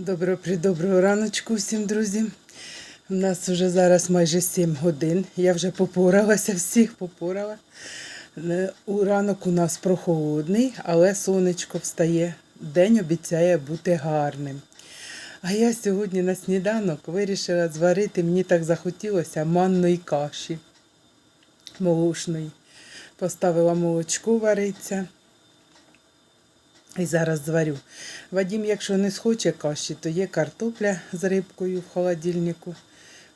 Доброго придоброго раночку всім друзі. У нас вже зараз майже 7 годин. Я вже попоралася, всіх попорала. Е, У ранок у нас прохолодний, але сонечко встає. День обіцяє бути гарним. А я сьогодні на сніданок вирішила зварити, мені так захотілося манної каші молочної. Поставила молочко вариться. І зараз зварю. Вадім, якщо не схоче каші, то є картопля з рибкою в холодильнику.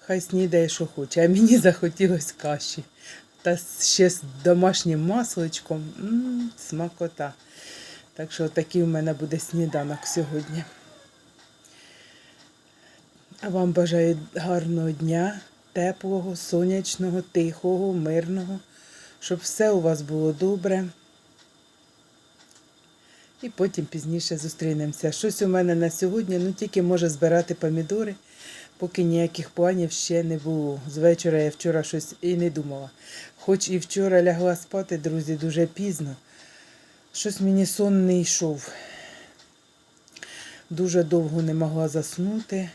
Хай снідає, що хоче. А мені захотілось каші. Та ще з домашнім масличком. М, смакота. Так що такий у мене буде сніданок сьогодні. Вам бажаю гарного дня, теплого, сонячного, тихого, мирного, щоб все у вас було добре. І потім пізніше зустрінемося. Щось у мене на сьогодні, ну тільки може збирати помідори, поки ніяких планів ще не було. З вечора я вчора щось і не думала. Хоч і вчора лягла спати, друзі, дуже пізно. Щось мені сон не йшов. Дуже довго не могла заснути.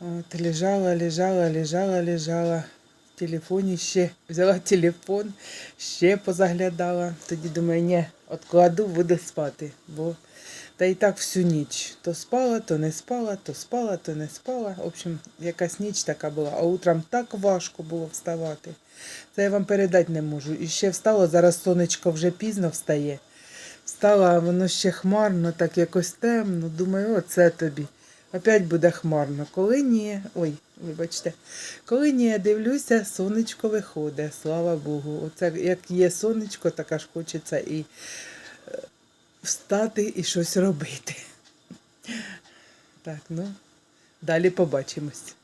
От, лежала, лежала, лежала, лежала. Телефоні ще взяла телефон, ще позаглядала. Тоді думаю, ні, откладу, буду спати. Бо та і так всю ніч. То спала, то не спала, то спала, то не спала. В общем, якась ніч така була. А утром так важко було вставати. Це я вам передати не можу. І ще встала, зараз сонечко вже пізно встає. Встала, воно ще хмарно, так якось темно. Думаю, оце тобі. Опять буде хмарно. Коли ні, ой, вибачте, коли ні, я дивлюся, сонечко виходить, слава Богу. Оце як є сонечко, так аж хочеться і е, встати і щось робити. Так, ну, далі побачимось.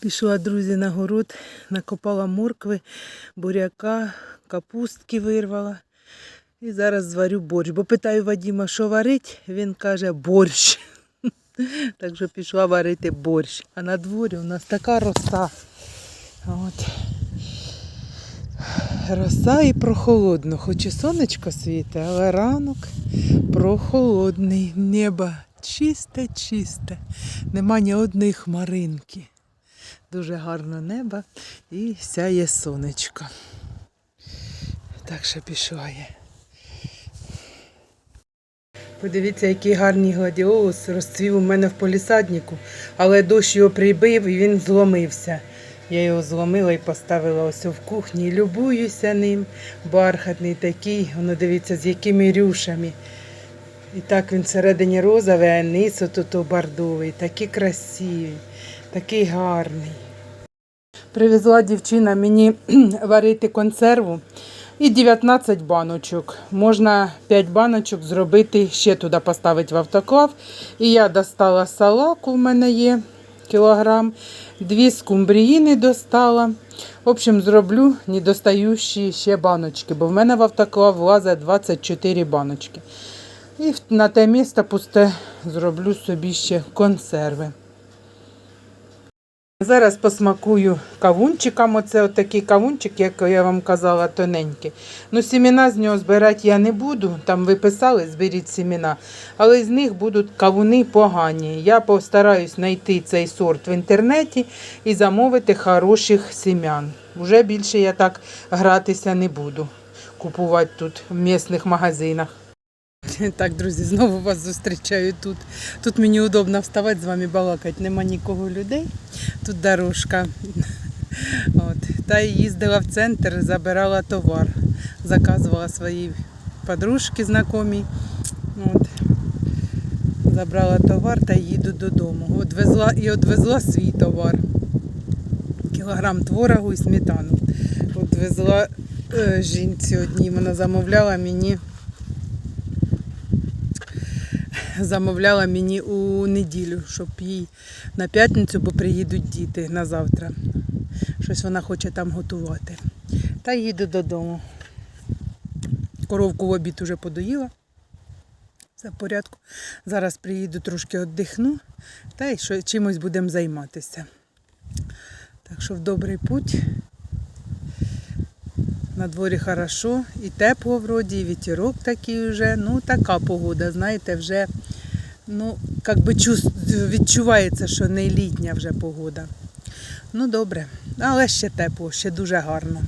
Пішла, друзі, на город, накопала моркви, буряка, капустки вирвала. І зараз зварю борщ. Бо питаю Вадіма, що варить, він каже борщ. Так що пішла варити борщ. А на дворі у нас така роса. От. Роса і прохолодно. Хоч і сонечко світе, але ранок прохолодний. Небо чисте, чисте. Нема ні одної хмаринки. Дуже гарне небо і сяє сонечко. Так що пішла я. Подивіться, який гарний гладіолус розцвів у мене в полісаднику, але дощ його прибив і він зломився. Я його зломила і поставила ось в кухні. Любуюся ним. Бархатний такий, воно дивіться, з якими рюшами. І так він всередині розовий, а низ тут бордовий. Такий красивий, такий гарний. Привезла дівчина мені варити консерву. І 19 баночок. Можна 5 баночок зробити, ще туди поставити в автоклав. І я достала салаку, в мене є кілограм, дві скумбріїни достала. В общем, зроблю недостаючі ще баночки, бо в мене в автоклав влазить 24 баночки. І на те місце пусте зроблю собі ще консерви. Зараз посмакую кавунчиком. Оце отакий кавунчик, як я вам казала, тоненький. Ну, сімена з нього збирати я не буду. Там ви писали, зберіть сімена. Але з них будуть кавуни погані. Я постараюсь знайти цей сорт в інтернеті і замовити хороших сім'ян. Уже більше я так гратися не буду. Купувати тут в місних магазинах. Так, друзі, знову вас зустрічаю тут. Тут мені удобно вставати з вами балакати. Нема нікого людей. Тут дорожка. От. Та їздила в центр, забирала товар. Заказувала своїй подружки знайомій. От. Забрала товар та їду додому. Одвезла і одвезла свій товар. Кілограм творогу і сметану. Одвезла е, жінці одній. Вона замовляла мені замовляла мені у неділю, щоб їй на п'ятницю, бо приїдуть діти на завтра. Щось вона хоче там готувати. Та їду додому. Коровку в обід уже подоїла. Все в порядку. Зараз приїду трошки віддихну та й чимось будемо займатися. Так що в добрий путь. На дворі хорошо, і тепло вроді, і вітерок такий вже. Ну, така погода, знаєте, вже Ну, як би відчувається, що не літня вже погода. Ну, добре, але ще тепло, ще дуже гарно.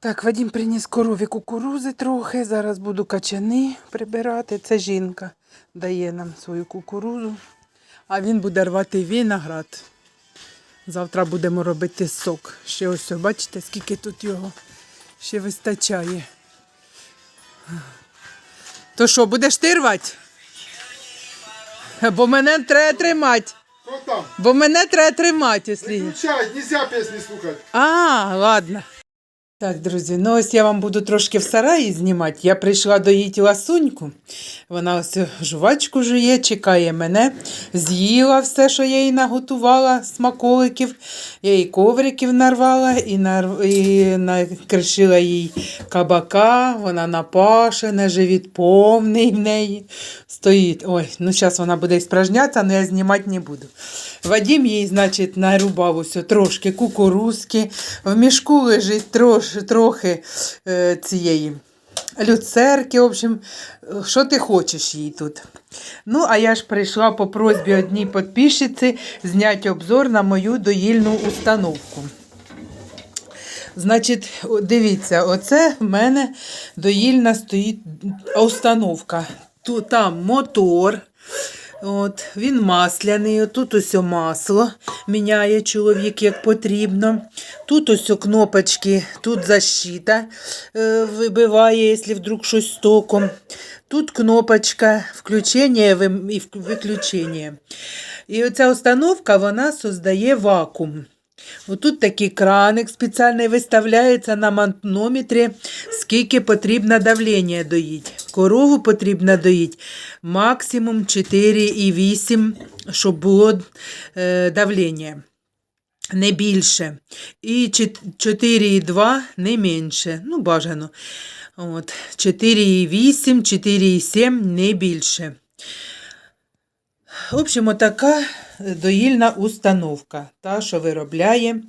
Так, Вадим приніс корові кукурузи трохи. Зараз буду качани прибирати. Це жінка дає нам свою кукурузу. А він буде рвати виноград. Завтра будемо робити сок. Ще ось, бачите, скільки тут його ще вистачає. То що, будеш ти рвати? Бо мене треба тримати. Хто там? Бо мене треба тримати, якщо. Выключай, нельзя пісні слухати. А, ладно. Так, друзі, ну ось я вам буду трошки в сараї знімати. Я прийшла доїти ласуньку. Вона ось жувачку жує, чекає мене. З'їла все, що я їй наготувала, смаколиків. Я їй ковриків нарвала і, нар... і накришила їй кабака. Вона напашена, живіт повний в неї стоїть. Ой, ну зараз вона буде спражнятися, але я знімати не буду. Вадим їй, значить, нарубав ось трошки кукурузки. В мішку лежить трош, трохи е, цієї люцерки. В общем, що ти хочеш їй тут. Ну, а я ж прийшла по просьбі одній підписчиці зняти обзор на мою доїльну установку. Значить, дивіться, оце в мене доїльна стоїть установка. Тут там мотор. От, він масляний, тут ось масло міняє чоловік як потрібно. Тут ось кнопочки, тут защита е, вибиває, якщо вдруг щось током. Тут кнопочка включення і виключення. І оця установка вона создає вакуум. Отут такий краник спеціальний виставляється на мантнометрі, скільки потрібно давлення доїть. Корову потрібно доїть максимум 4,8, щоб було е, давлення. Не більше. І 4,2 не менше. Ну, бажано. От. 4,8, 4,7 не більше. В общем, отака доїльна установка, та, що виробляє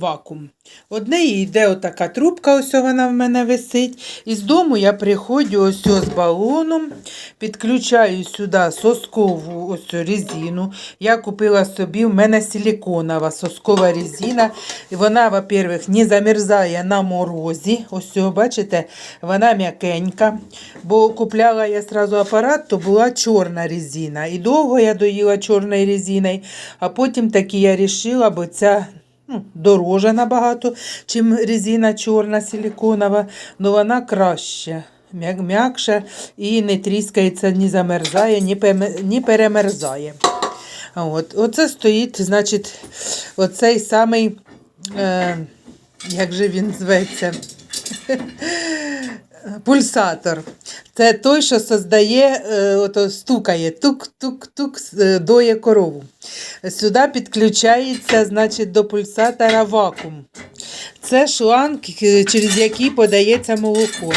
вакуум. Од неї йде отака трубка, ось вона в мене висить. І з дому я приходжу ось з балоном, підключаю сюди соскову ось резину. Я купила собі, в мене силиконова соскова резина. Вона, во-первых, не замерзає на морозі. Ось бачите, вона м'якенька. Бо купляла я сразу апарат, то була чорна резина. І довго я доїла чорною резиною, а потім таки я вирішила, бо ця дороже набагато, чим резина чорна силиконова, але вона краще. М'якша і не тріскається, ні замерзає, ні, перемерзає. От. Оце стоїть, значить, оцей самий, е, як же він зветься? Пульсатор. Це той, що создає, е, ото стукає, тук-тук-тук, е, доє корову. Сюди підключається, значить, до пульсатора вакуум. Це шланг, е, через який подається молоко.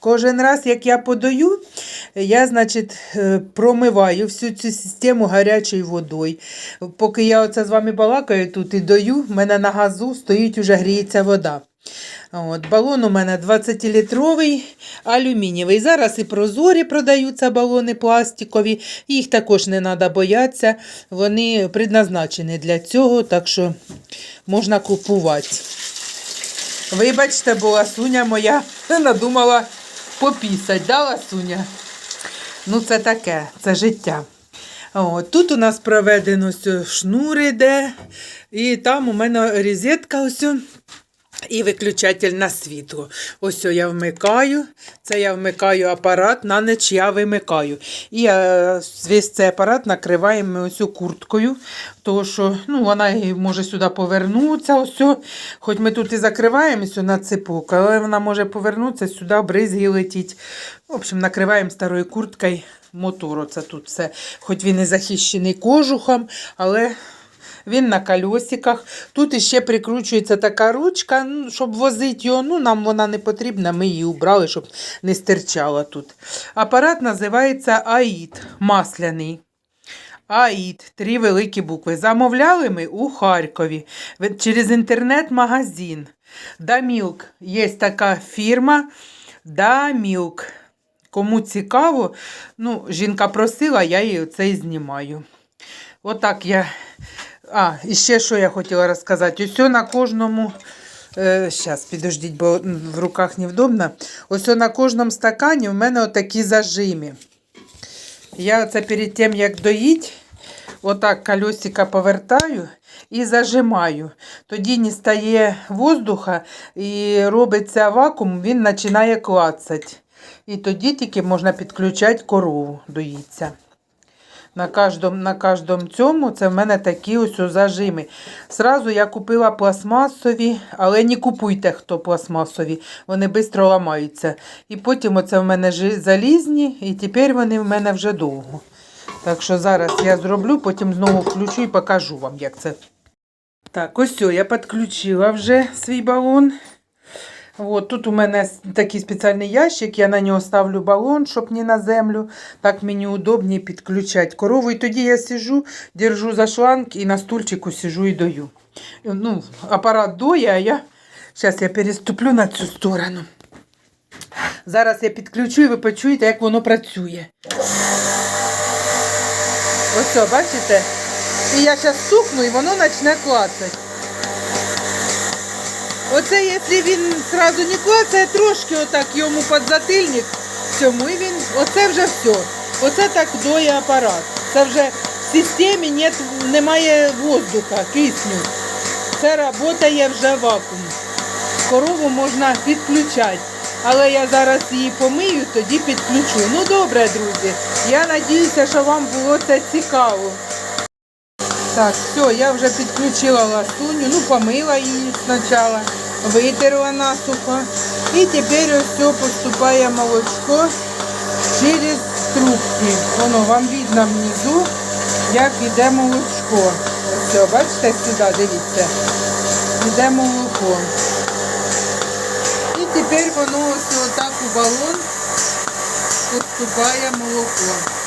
Кожен раз, як я подаю, я, значить, промиваю всю цю систему гарячою водою. Поки я оце з вами балакаю тут і даю, в мене на газу стоїть уже гріється вода. От, балон у мене 20-літровий, алюмінієвий. Зараз і прозорі продаються балони пластикові. Їх також не треба боятися. Вони предназначені для цього, так що можна купувати. Вибачте, бо ласуня моя надумала попісать, да, ласуня? Ну, це таке, це життя. От, тут у нас проведено ось шнур іде, і там у мене розетка ось. І виключатель на світло. Ось я вмикаю. Це я вмикаю апарат, на ніч я вимикаю. І е, весь цей апарат накриваємо ось курткою, тому що ну, вона може сюди повернутися. Ось. Хоч ми тут і закриваємося на цепок, але вона може повернутися сюди, бризги летіть. В общем, накриваємо старою курткою мотор. Оце тут все. Хоч він і захищений кожухом, але він на колесиках. Тут іще прикручується така ручка, ну, щоб возити його. Ну, нам вона не потрібна, ми її убрали, щоб не стирчала тут. Апарат називається АІД масляний. АІД, три великі букви. Замовляли ми у Харкові через інтернет-магазин. Дамілк. Є така фірма Дамілк. Кому цікаво, ну, жінка просила, я її це і знімаю. Отак я. А, і ще що я хотіла розказати. Ось на кожному. Е, Щас, підождіть, бо в руках невдобно. Ось на кожному стакані в мене отакі зажими. Я це перед тим, як доїть, отак колесика повертаю і зажимаю. Тоді не стає воздуха і робиться вакуум, він починає клацати. І тоді тільки можна підключати корову, доїться. На кожному, на кожному цьому це в мене такі ось зажими. Сразу я купила пластмасові, але не купуйте хто пластмасові, вони швидко ламаються. І потім оце в мене залізні, і тепер вони в мене вже довго. Так що зараз я зроблю, потім знову включу і покажу вам, як це. Так, ось все, я підключила вже свій балон. От, тут у мене такий спеціальний ящик, я на нього ставлю балон, щоб не на землю. Так мені удобніше підключати корову. І тоді я сижу, держу за шланг і на стульчику сижу і дою. Ну, апарат доє, а я зараз я переступлю на цю сторону. Зараз я підключу і ви почуєте, як воно працює. Ось, бачите? І я зараз стукну, і воно почне клацати. Оце, якщо він одразу не клацає, трошки отак йому підзатильник цьому, і він, оце вже все. Оце так доє апарат. Це вже в системі нет, немає воздуха, кисню. Це працює вже вакуум. Корову можна підключати. Але я зараз її помию, тоді підключу. Ну добре, друзі. Я сподіваюся, що вам було це цікаво. Так, все, я вже підключила ласуню, ну помила її спочатку, витерла насухо. І тепер ось все поступає молочко через трубки. Воно вам видно внизу, як іде молочко. Все, бачите, сюди, дивіться. Іде молоко. І тепер воно ось отак у балон поступає молоко.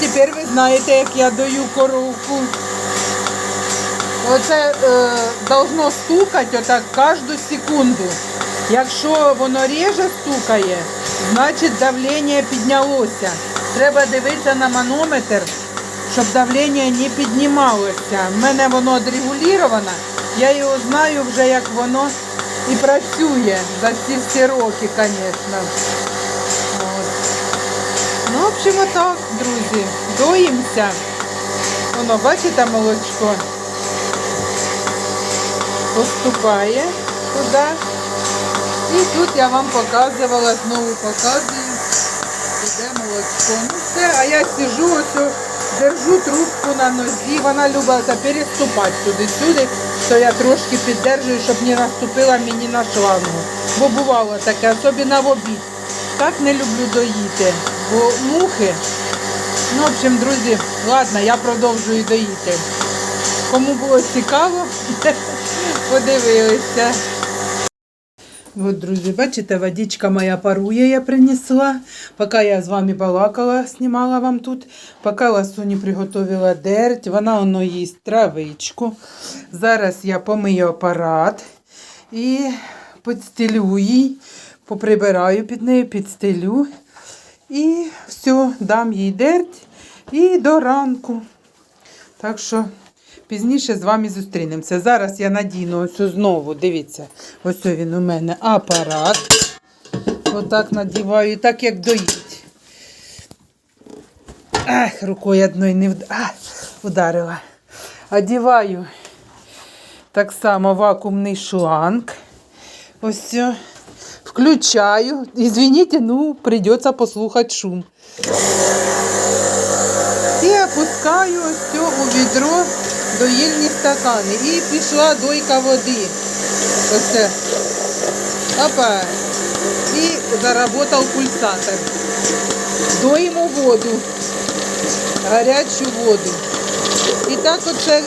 Тепер ви знаєте, як я даю коровку. Оце е, должно стукати отак кожну секунду. Якщо воно реже стукає, значить давлення піднялося. Треба дивитися на манометр, щоб давлення не піднімалося. В мене воно відрегулювано, я його знаю вже, як воно і працює за ці всі роки, звісно. Общем, отак, друзі, доїмося. Воно, бачите, молочко поступає туди. І тут я вам показувала, знову показую, іде молочко. Ну все, а я сижу, ось держу трубку на нозі, вона любить переступати туди-сюди, то я трошки піддержую, щоб не наступила мені на шлангу. Бо бувало таке, особливо в обід. Так не люблю доїти, бо мухи. Ну, в общем, друзі, ладно, я продовжую доїти. Кому було цікаво, подивилися. От, друзі, бачите, водичка моя парує, я принесла. Поки я з вами балакала, знімала вам тут. Поки ласуні приготувала дерть, вона воно їсть травичку. Зараз я помию апарат і підстелю їй, поприбираю під нею, підстелю. І все, дам їй дерть і до ранку. Так що пізніше з вами зустрінемося. Зараз я надіну ось знову, дивіться, ось він у мене апарат. Отак надіваю, так як доїть. Ах, рукою одною не вд... а, ударила. Одіваю так само вакуумний шланг. Ось все. Включаю. Извините, ну, придется послухать шум. І опускаю ось все у відро доїльні стакани. І пішла дойка води. Оце. Опа. І заработав пульсатор. Доїмо воду. Гарячу воду. І так оце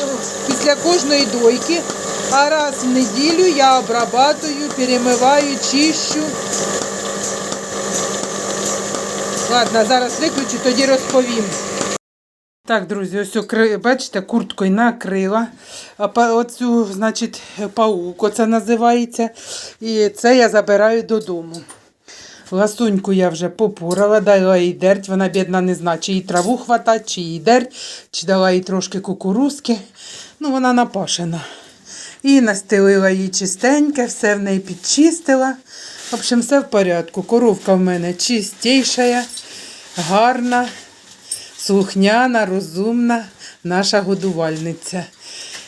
після кожної дойки, а раз в неділю я обрабатую, перемиваю, чищу. Ладно, зараз виключу, тоді розповім. Так, друзі, ось бачите, курткою накрила. А оцю, значить, паук, оце називається. І це я забираю додому. Ласуньку я вже попурала, дала їй дерть. Вона, бідна, не знає, чи їй траву хватать, чи їй дерть, чи дала їй трошки кукурузки. Ну, вона напашена. І настелила їй чистеньке, все в неї підчистила. В общем, все в порядку. Коровка в мене чистіша, гарна слухняна, розумна наша годувальниця.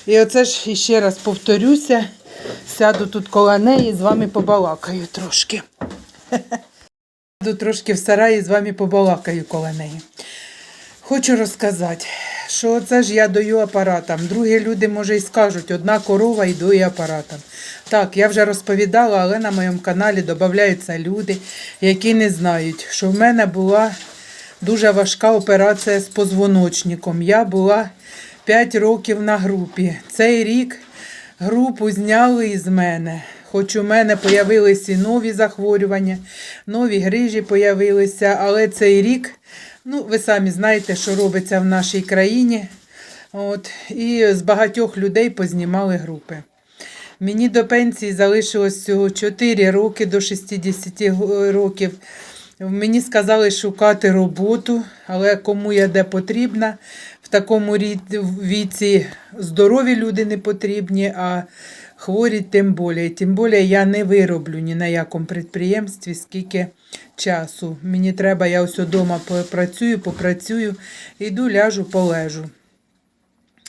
І оце ж іще раз повторюся, сяду тут коло неї і з вами побалакаю трошки. Сяду трошки в сараї з вами побалакаю коло неї. Хочу розказати, що це ж я даю апаратам. Другі люди, може, і скажуть, одна корова і дою апаратам. Так, я вже розповідала, але на моєму каналі додаються люди, які не знають, що в мене була дуже важка операція з позвоночником. Я була 5 років на групі. Цей рік групу зняли із мене. Хоч у мене появилися нові захворювання, нові грижі появилися, але цей рік, ну, ви самі знаєте, що робиться в нашій країні. От, і з багатьох людей познімали групи. Мені до пенсії залишилось всього 4 роки до 60 років. Мені сказали шукати роботу, але кому я де потрібна. В такому віці здорові люди не потрібні, а хворі тим більше. Тим більше я не вироблю ні на якому підприємстві скільки часу. Мені треба, я ось вдома попрацюю, попрацюю, йду, ляжу, полежу.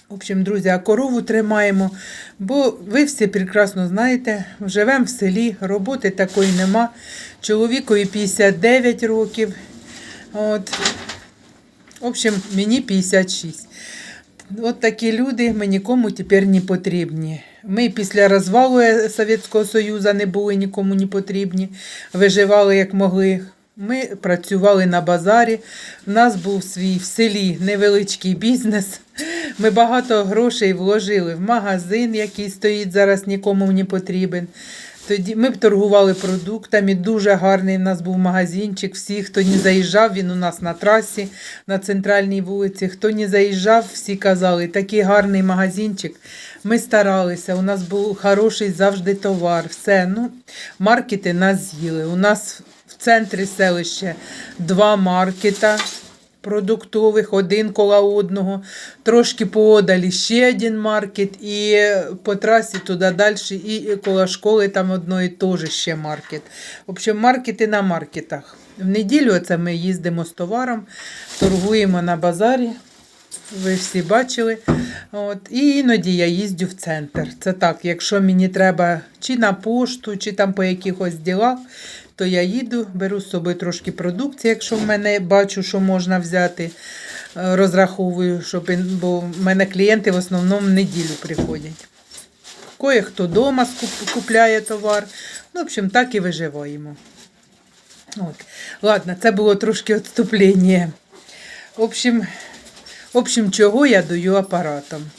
В общем, друзі, а корову тримаємо, бо ви всі прекрасно знаєте, живемо в селі, роботи такої нема. Чоловікові 59 років. От. В общем, мені 56. От такі люди ми нікому тепер не потрібні. Ми після розвалу Совєтського Союзу не були нікому не потрібні, виживали як могли. Ми працювали на базарі. У нас був свій в селі невеличкий бізнес. Ми багато грошей вложили в магазин, який стоїть зараз нікому не потрібен. Тоді ми б торгували продуктами. Дуже гарний в нас був магазинчик. Всі, хто не заїжджав, він у нас на трасі на центральній вулиці. Хто не заїжджав, всі казали, такий гарний магазинчик. Ми старалися. У нас був хороший завжди товар. Все. Ну, маркети нас з'їли. У нас в центрі селища два маркета продуктових, один коло одного, трошки поодалі ще один маркет, і по трасі туди далі, і коло школи там одної теж ще маркет. В общем, маркети на маркетах. В неділю це ми їздимо з товаром, торгуємо на базарі. Ви всі бачили. От. І іноді я їздю в центр. Це так, якщо мені треба чи на пошту, чи там по якихось ділах, то я їду, беру з собою трошки продукції, якщо в мене бачу, що можна взяти. Е, Розраховую, щоб, бо в мене клієнти в основному в неділю приходять. Кое-хто вдома купляє товар. Ну, в общем, так і виживаємо. От. Ладно, це було трошки відступлення. В общем, в общем, чого я даю апаратом?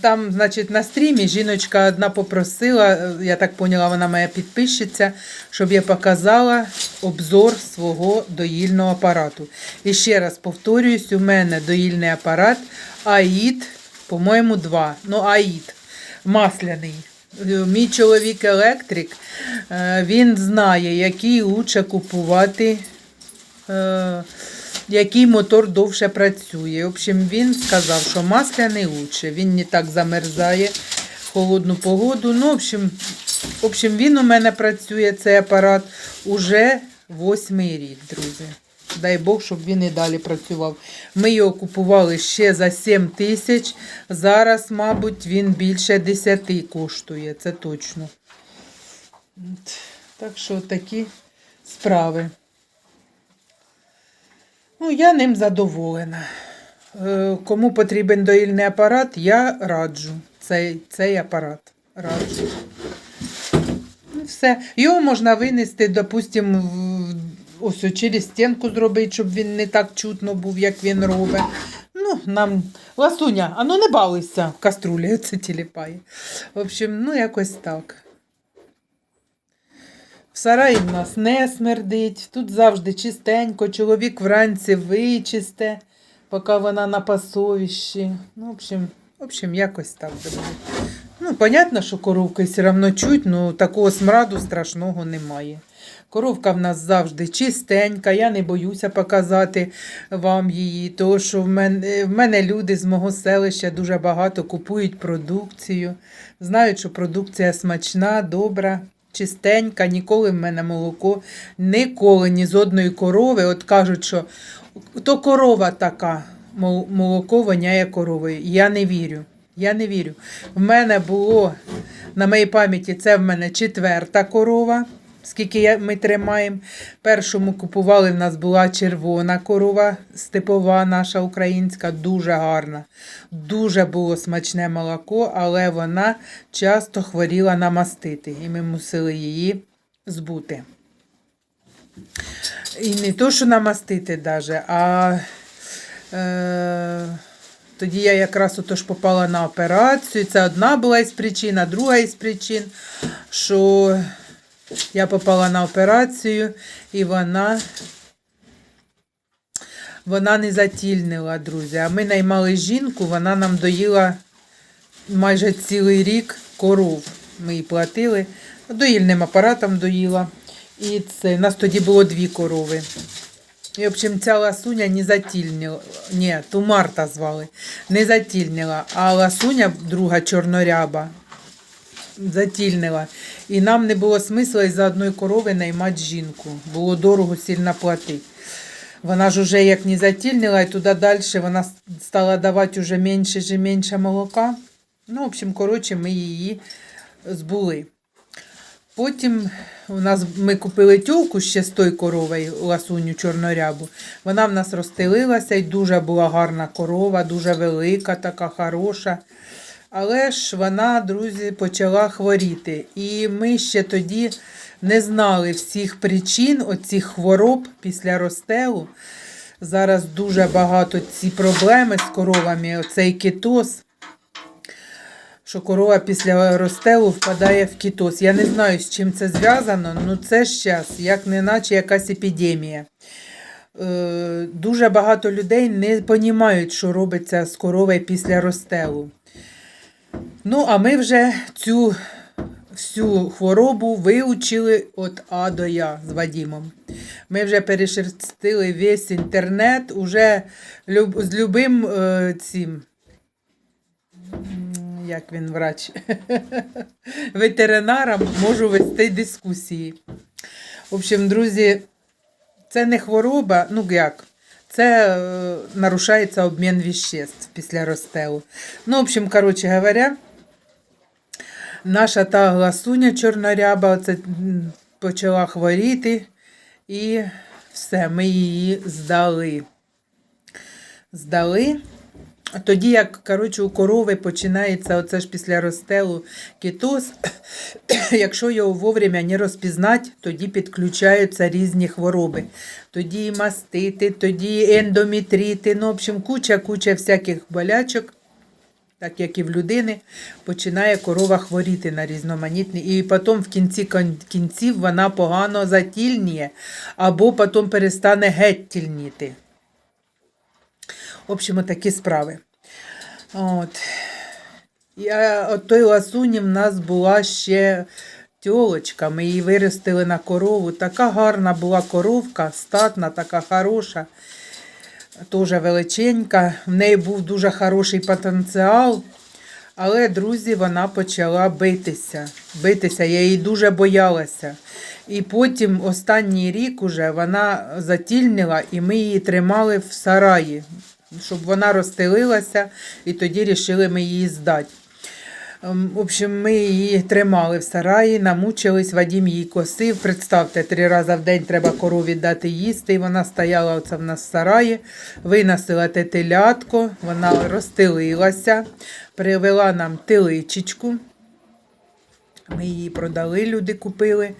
Там, значить, на стрімі жіночка одна попросила, е, я так поняла, вона моя підписчиця, щоб я показала обзор свого доїльного апарату. І ще раз повторююсь, у мене доїльний апарат АІД, по-моєму, 2. Ну, АІД масляний. Е, Мій чоловік електрик, е, він знає, який лучше купувати. Який мотор довше працює. В общем, він сказав, що масляний лучше. Він не так замерзає в холодну погоду. Ну, в общем, в общем, він у мене працює, цей апарат, уже восьмий рік, друзі. Дай Бог, щоб він і далі працював. Ми його купували ще за 7 тисяч. Зараз, мабуть, він більше 10 коштує, це точно. Так що такі справи. Ну, я ним задоволена. Е, Кому потрібен доїльний апарат, я раджу цей, цей апарат. Раджу. Ну, все. Його можна винести, допустимо, ось через стінку зробити, щоб він не так чутно був, як він робить. Ну, нам. Ласуня, а ну не балуйся в каструлі, це тіліпає. В общем, ну якось так. В сараї в нас не смердить, тут завжди чистенько, чоловік вранці вичисте. поки вона на пасовищі. Ну, в общем, в общем, якось так буде. Ну, понятно, що коровки все одно чуть, ну такого смраду страшного немає. Коровка в нас завжди чистенька, я не боюся показати вам її, тому що в мене, в мене люди з мого селища дуже багато купують продукцію, знають, що продукція смачна, добра, чистенька, ніколи в мене молоко, ніколи ні з одної корови. От кажуть, що то корова така, мол- молоко воняє коровою. Я не вірю. Я не вірю. В мене було на моїй пам'яті, це в мене четверта корова. Скільки ми тримаємо. Першому купували, в нас була червона корова, степова наша українська, дуже гарна. Дуже було смачне молоко, але вона часто хворіла на мастити, і ми мусили її збути. І не то, що намастити даже, а е, тоді я якраз отож попала на операцію. Це одна була із причин, а друга із причин, що я попала на операцію, і вона, вона не затільнила, друзі. А ми наймали жінку, вона нам доїла майже цілий рік коров. Ми їй платили. Доїльним апаратом доїла. І це, у нас тоді було дві корови. І, в общем, ця ласуня не затільнила. Ні, ту Марта звали. Не затільнила. А ласуня, друга чорноряба, затільнила. І нам не було смисла із-за одної корови наймати жінку. Було дорого сильно платити. Вона ж уже як не затільнила, і туди далі вона стала давати уже менше і менше молока. Ну, в общем, коротше, ми її збули. Потім у нас ми купили тюлку ще з той коровою, ласуню чорнорябу. Вона в нас розстелилася і дуже була гарна корова, дуже велика, така хороша. Але ж вона, друзі, почала хворіти. І ми ще тоді не знали всіх причин оцих хвороб після розстелу. Зараз дуже багато ці проблеми з коровами, оцей китоз що корова після розстелу впадає в кітоз. Я не знаю, з чим це зв'язано, але це ж час, як не наче якась епідемія. Е, дуже багато людей не розуміють, що робиться з коровою після розстелу. Ну, а ми вже цю всю хворобу вивчили від А до Я з Вадімом. Ми вже перешерстили весь інтернет, уже люб, з любим е, цим як він врач, ветеринаром можу вести дискусії. В общем, друзі, це не хвороба, ну як? Це е, нарушається обмін віществ після розстелу. Ну, в общем, коротше говоря, наша та гласуня чорноряба оце, почала хворіти, і все, ми її здали. Здали. Тоді, як коротше, у корови починається оце ж після розстелу кітоз, якщо його вовремя не розпізнати, тоді підключаються різні хвороби. Тоді і мастити, тоді ендометрити, ну, в общем, куча-куча всяких болячок, так як і в людини, починає корова хворіти на різноманітні. І потім в кінці кінців вона погано затільніє, або потім перестане геть тільніти. В общем, такі справи. От. Я, от той ласуні в нас була ще тьолочка. Ми її виростили на корову. Така гарна була коровка, статна, така хороша, теж величенька. В неї був дуже хороший потенціал. Але, друзі, вона почала битися. Битися. Я її дуже боялася. І потім останній рік уже вона затільнила, і ми її тримали в сараї, щоб вона розстелилася, і тоді рішили ми її здати. Ем, В общем, ми її тримали в сараї, намучились, Вадім її косив. Представте, три рази в день треба корові дати їсти. І вона стояла оце в нас в сараї, виносила те телятко, вона розстелилася, привела нам теличечку. Ми її продали, люди купили,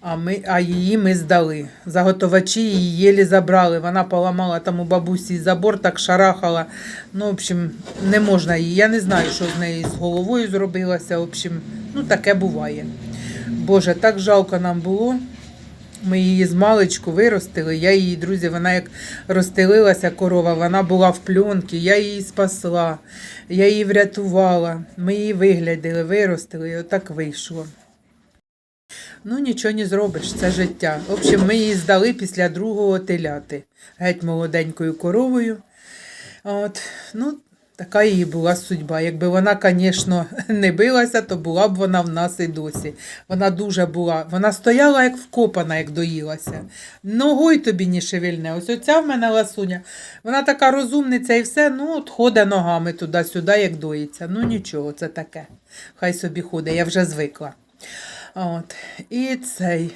а, ми, а її ми здали. Заготовачі її єлі забрали. Вона поламала там у бабусі забор, так шарахала. Ну, в общем, не можна її. Я не знаю, що з нею з головою зробилося. В общем, ну таке буває. Боже, так жалко нам було. Ми її з маличку виростили. Я її, друзі, вона як розстелилася корова, вона була в пленці, я її спасла, я її врятувала. Ми її виглядали, виростили, і отак вийшло. Ну, нічого не зробиш, це життя. В общем, ми її здали після другого теляти, геть молоденькою коровою. От, ну, така її була судьба. Якби вона, звісно, не билася, то була б вона в нас і досі. Вона дуже була. Вона стояла як вкопана, як доїлася. Ногою тобі не шевельне. Ось оця в мене ласуня. Вона така розумниця і все, ну, от ходить ногами туди-сюди, як доїться. Ну нічого, це таке. Хай собі ходить, я вже звикла. От. І цей.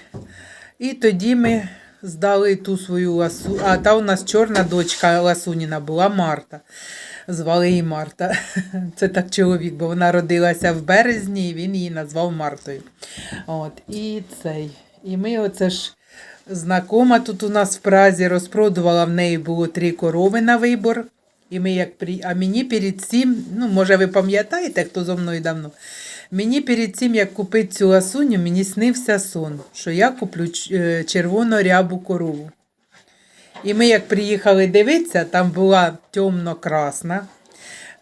І тоді ми здали ту свою ласу. А та у нас чорна дочка Ласуніна була Марта. Звали її Марта. Це так чоловік, бо вона родилася в березні, і він її назвав Мартою. От. І цей. І ми оце ж знакома тут у нас в Празі розпродувала в неї було три корови на вибор. І ми як при... А мені перед цим, ну, може, ви пам'ятаєте, хто зо мною давно, мені перед цим, як купити цю ласуню, мені снився сон, що я куплю е, червоно-рябу корову. І ми, як приїхали дивитися, там була темно-красна,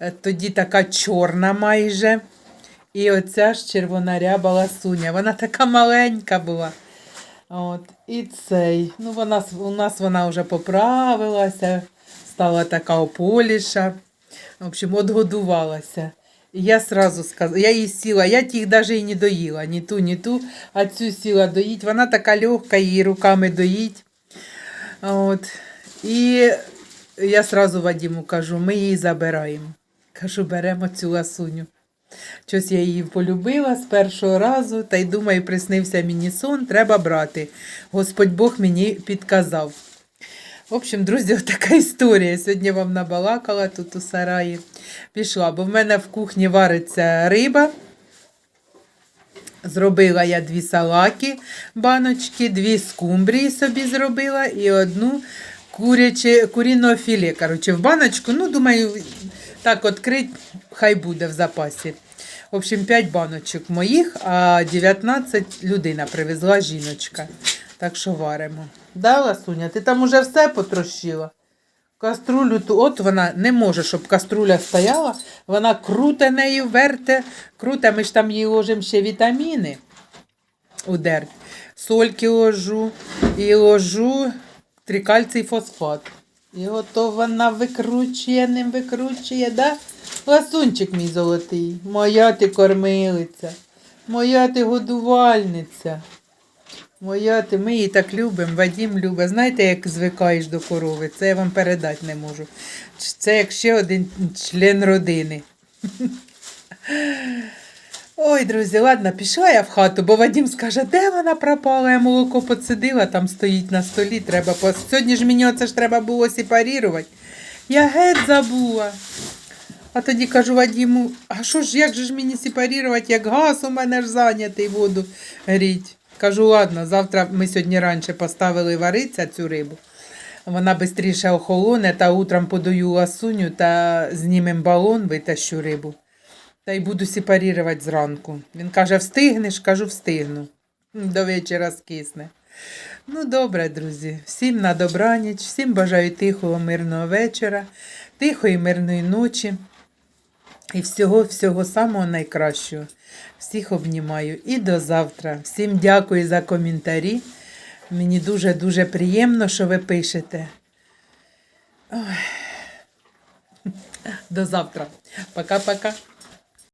е, тоді така чорна майже. І оця ж червоноряба ласуня. Вона така маленька була. От, і цей. Ну, вона, у нас вона вже поправилася, стала така ополіша. В общем, отгодувалася. І я сразу сказала, я їй сіла, я тих навіть і не доїла, ні ту, ні ту, а цю сіла доїть. Вона така легка, її руками доїть. От. І я сразу Вадиму кажу, ми її забираємо. Кажу, беремо цю ласуню. Щось я її полюбила з першого разу, та й думаю, приснився мені сон, треба брати. Господь Бог мені підказав. В общем, друзі, така історія. Сьогодні вам набалакала тут у сараї. Пішла, бо в мене в кухні вариться риба. Зробила я дві салаки, баночки, дві скумбрії собі зробила і одну куряче, куріного філе. Коротше, в баночку. Ну, думаю, так відкрить, хай буде в запасі. В общем, 5 баночок моїх, а 19 людина привезла жіночка. Так що варимо. Да, Ласуня, ти там уже все потрощила? Каструлю ту, от вона не може, щоб каструля стояла. Вона круте нею верте, круте. Ми ж там їй ложимо ще вітаміни у дерть. Сольки ложу і ложу трикальцій фосфат. І ото вона викручує, ним викручує, да? Ласунчик мій золотий, моя ти кормилиця, моя ти годувальниця. Моя ти, ми її так любимо, Вадім любить. Знаєте, як звикаєш до корови? Це я вам передати не можу. Це як ще один член родини. Ой, друзі, ладно, пішла я в хату, бо Вадім скаже, де вона пропала, я молоко подсидила, там стоїть на столі, треба пос... Сьогодні ж мені оце ж треба було сепарірувати. Я геть забула. А тоді кажу Вадіму, а що ж, як же ж мені сепарувати, як газ у мене ж зайнятий воду гріть. Кажу, ладно, завтра ми сьогодні раніше поставили варитися цю рибу. Вона швидше охолоне, та утром подаю ласуню та знімем балон, витащу рибу. Та й буду сепарувати зранку. Він каже, встигнеш? Кажу, встигну. До вечора скисне. Ну, добре, друзі. Всім на добраніч, всім бажаю тихого, мирного вечора, тихої, мирної ночі. І всього, всього самого найкращого. Всіх обнімаю. І до завтра. Всім дякую за коментарі. Мені дуже-дуже приємно, що ви пишете. Ой. До завтра. Пока-пока.